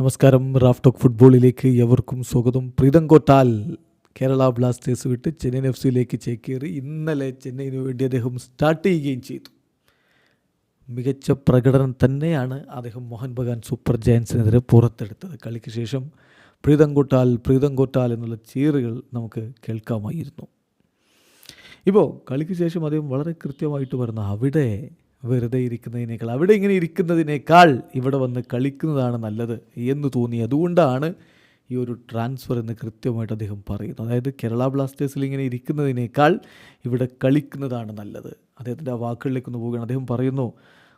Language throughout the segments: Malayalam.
നമസ്കാരം റാഫ് ടോക്ക് ഫുട്ബോളിലേക്ക് എവർക്കും സ്വാഗതം. പ്രീതം കോട്ടാൽ കേരള ബ്ലാസ്റ്റേഴ്സ് വിട്ട് ചെന്നൈയിൻ എഫ് സിയിലേക്ക് ചേക്കേറി. ഇന്നലെ ചെന്നൈയിന് വേണ്ടി അദ്ദേഹം സ്റ്റാർട്ട് ചെയ്യുകയും ചെയ്തു. മികച്ച പ്രകടനം തന്നെയാണ് അദ്ദേഹം മോഹൻ ബഗാൻ സൂപ്പർ ജയൻസിനെതിരെ പുറത്തെടുത്തത്. കളിക്ക് ശേഷം പ്രീതം കോട്ടാൽ പ്രീതം കോട്ടാൽ എന്നുള്ള ചീറുകൾ നമുക്ക് കേൾക്കാമായിരുന്നു. ഇപ്പോൾ കളിക്ക് ശേഷം അദ്ദേഹം വളരെ കൃത്യമായിട്ട് പറഞ്ഞു അവിടെ വെറുതെ ഇരിക്കുന്നതിനേക്കാൾ അവിടെ ഇങ്ങനെ ഇരിക്കുന്നതിനേക്കാൾ ഇവിടെ വന്ന് കളിക്കുന്നതാണ് നല്ലത് എന്ന് തോന്നി. അതുകൊണ്ടാണ് ഈ ഒരു ട്രാൻസ്ഫർ എന്ന് കൃത്യമായിട്ട് അദ്ദേഹം പറയുന്നു അതായത് കേരള ബ്ലാസ്റ്റേഴ്സിൽ ഇങ്ങനെ ഇരിക്കുന്നതിനേക്കാൾ ഇവിടെ കളിക്കുന്നതാണ് നല്ലത്. അദ്ദേഹത്തിന്റെ ആ വാക്കുകളിലേക്ക് ഒന്ന് പോവുകയാണ്. അദ്ദേഹം പറയുന്നു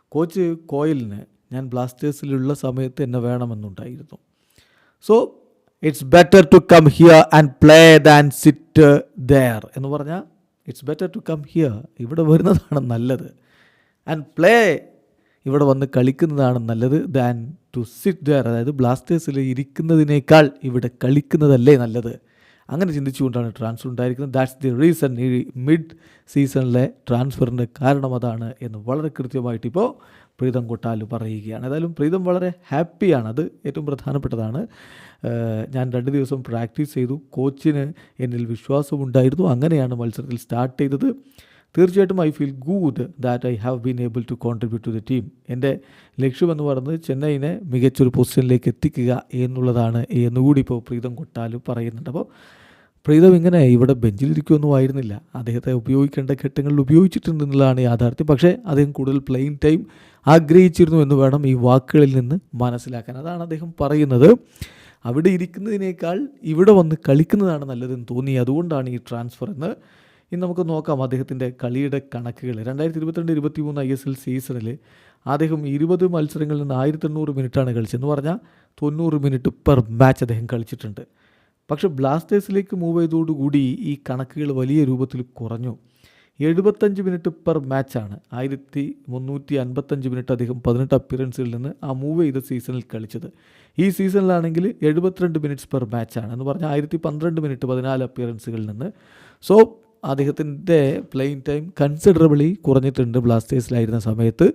കോച്ച് കോയലിന് ഞാൻ ബ്ലാസ്റ്റേഴ്സിലുള്ള സമയത്ത് എന്നെ വേണമെന്നുണ്ടായിരുന്നു. So it's better to come here and play than sit there എന്ന് പറഞ്ഞാൽ it's better to come here ഇവിടെ വരുന്നതാണ് നല്ലത്. ആൻഡ് പ്ലേ ഇവിടെ വന്ന് കളിക്കുന്നതാണ് നല്ലത് ദാൻ ടു സിറ്റ് ദർ അതായത് ബ്ലാസ്റ്റേഴ്സിൽ ഇരിക്കുന്നതിനേക്കാൾ ഇവിടെ കളിക്കുന്നതല്ലേ നല്ലത്. അങ്ങനെ ചിന്തിച്ചുകൊണ്ടാണ് ട്രാൻസ്ഫർ ഉണ്ടായിരിക്കുന്നത്. ദാറ്റ്സ് ദി റീസൺ ഈ മിഡ് സീസണിലെ ട്രാൻസ്ഫറിന്റെ കാരണം അതാണ് എന്ന് വളരെ കൃത്യമായിട്ട് ഇപ്പോൾ പ്രീതം കൊട്ടാൽ പറയുകയാണ്. ഏതായാലും പ്രീതം വളരെ ഹാപ്പിയാണ് അത് ഏറ്റവും പ്രധാനപ്പെട്ടതാണ്. ഞാൻ രണ്ട് ദിവസം പ്രാക്ടീസ് ചെയ്തു. കോച്ചിന് എന്നിൽ വിശ്വാസമുണ്ടായിരുന്നു. അങ്ങനെയാണ് മത്സരത്തിൽ സ്റ്റാർട്ട് ചെയ്തത്. തീർച്ചയായിട്ടും I feel good that I have been able to contribute to the team എന്റെ ലക്ഷ്യമെന്ന് പറയുന്നത് ചെന്നൈയിനെ മികച്ചൊരു പൊസിഷനിലേക്ക് എത്തിക്കുക എന്നുള്ളതാണ് എന്നുകൂടി ഇപ്പോൾ പ്രീതം കൊട്ടാലും പറയുന്നുണ്ട്. അപ്പോൾ പ്രീതം ഇങ്ങനെ ഇവിടെ ബെഞ്ചിലിരിക്കുമൊന്നും ആയിരുന്നില്ല. അദ്ദേഹത്തെ ഉപയോഗിക്കേണ്ട ഘട്ടങ്ങളിൽ ഉപയോഗിച്ചിട്ടുണ്ട് എന്നുള്ളതാണ് യാഥാർത്ഥ്യം. പക്ഷേ അദ്ദേഹം കൂടുതൽ പ്ലെയിൻ ടൈം ആഗ്രഹിച്ചിരുന്നു എന്ന് വേണം ഈ വാക്കുകളിൽ നിന്ന് മനസ്സിലാക്കാൻ. അതാണ് അദ്ദേഹം പറയുന്നത്. അവിടെ ഇരിക്കുന്നതിനേക്കാൾ ഇവിടെ വന്ന് കളിക്കുന്നതാണ് നല്ലതെന്ന് തോന്നി. അതുകൊണ്ടാണ് ഈ ട്രാൻസ്ഫർ എന്ന് ഇനി നമുക്ക് നോക്കാം അദ്ദേഹത്തിന്റെ കളിയുടെ കണക്കുകൾ. രണ്ടായിരത്തി ഇരുപത്തിരണ്ട് ഇരുപത്തി മൂന്ന് ഐ എസ് എൽ സീസണിൽ അദ്ദേഹം ഇരുപത് മത്സരങ്ങളിൽ നിന്ന് ആയിരത്തി എണ്ണൂറ് മിനിറ്റാണ് കളിച്ചതെന്ന് പറഞ്ഞാൽ തൊണ്ണൂറ് മിനിറ്റ് പെർ മാച്ച് അദ്ദേഹം കളിച്ചിട്ടുണ്ട്. പക്ഷേ ബ്ലാസ്റ്റേഴ്സിലേക്ക് മൂവ് ചെയ്തതോടുകൂടി ഈ കണക്കുകൾ വലിയ രൂപത്തിൽ കുറഞ്ഞു. എഴുപത്തഞ്ച് മിനിറ്റ് പെർ മാച്ചാണ്. ആയിരത്തി മുന്നൂറ്റി അൻപത്തഞ്ച് മിനിറ്റ് അദ്ദേഹം പതിനെട്ട് അപ്പിയറൻസിൽ നിന്ന് ആ മൂവ് ചെയ്ത സീസണിൽ കളിച്ചത്. ഈ സീസണിലാണെങ്കിൽ എഴുപത്തിരണ്ട് മിനിറ്റ്സ് പെർ മാച്ചാണ് എന്ന് പറഞ്ഞാൽ ആയിരത്തി പന്ത്രണ്ട് മിനിറ്റ് പതിനാല് അപ്പിയറൻസുകളിൽ നിന്ന്. സോ അദ്ദേഹത്തിന്റെ പ്ലെയിൻ ടൈം കൺസിഡറബിളി കുറഞ്ഞിട്ടുണ്ട്. ബ്ലാസ്റ്റേഴ്സിലായിരുന്ന സമയത്ത്.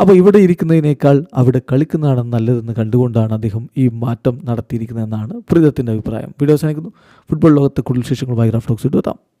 അപ്പോൾ ഇവിടെ ഇരിക്കുന്നതിനേക്കാൾ അവിടെ കളിക്കുന്നതാണ് നല്ലതെന്ന് കണ്ടുകൊണ്ടാണ് അദ്ദേഹം ഈ മാറ്റം നടത്തിയിരിക്കുന്നതെന്നാണ് പ്രീതത്തിന്റെ അഭിപ്രായം. വീഡിയോ അവസാനിക്കുന്നു. ഫുട്ബോൾ ലോകത്തെ കൂടുതൽ വിശേഷങ്ങളുമായി റഫ്ലോക്സ് എത്താം.